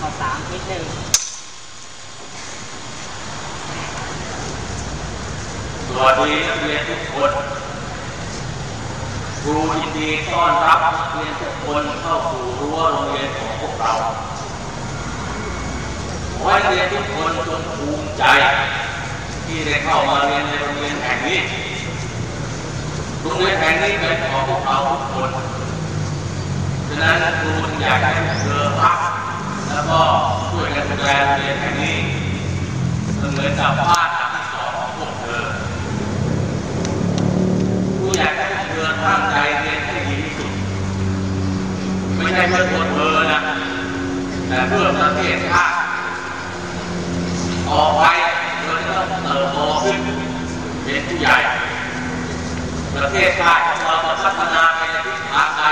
ขอสามนิดหนึ่งสวัสดีนักเรียนทุกคนครูยินดีต้อนรับนักเรียนทุกคนเข้าสู่รั้วโรงเรียนของพวกเราขอให้นักเรียนทุกคนจงภูมิใจ ที่ได้เข้ามาเรียนในโรงเรียนแห่งนี้โรงเรียนแห่งนี้เป็นของพวกเราทุกคนฉะนั้นครูอยากให้พวกเธอรัก แล้วก็ช่วยกันดูแลโรงเรียนแห่งนี้เสมือนกับบ้านหลังที่สองของพวกเธอครูอยากให้พวกเธอตั้งใจเรียนให้ดีที่สุด ไม่ใช่เพื่อตัวเธอนะแต่เพื่อประเทศชาติต่อไปเธอจะต้องเติบโตขึ้นเป็นผู้ใหญ่ ประเทศชาติของเราจะพัฒนาไปในทิศทางใด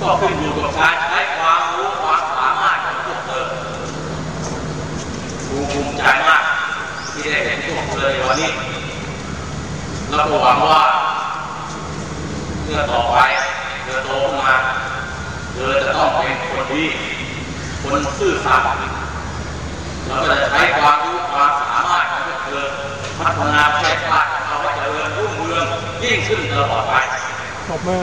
ก็ขึ้นอยู่กับการใช้ความรู้ความสามารถของพวกเธอค รูภูมิใจมาก ที่ได้เห็นพวกเธอในวันนี้แล้วก็หวังว่าเมื่อต่อไปเธอโตขึ้นมาเธอจะต้องเป็นคนดีคนซื่อสัตย์แล้วก็จะใช้ความรู้ความสามารถของพวกเธอพัฒนาประเทศชาติของเราให้เจริญรุ่งเรืองยิ่งขึ้นตลอดไปตบมือ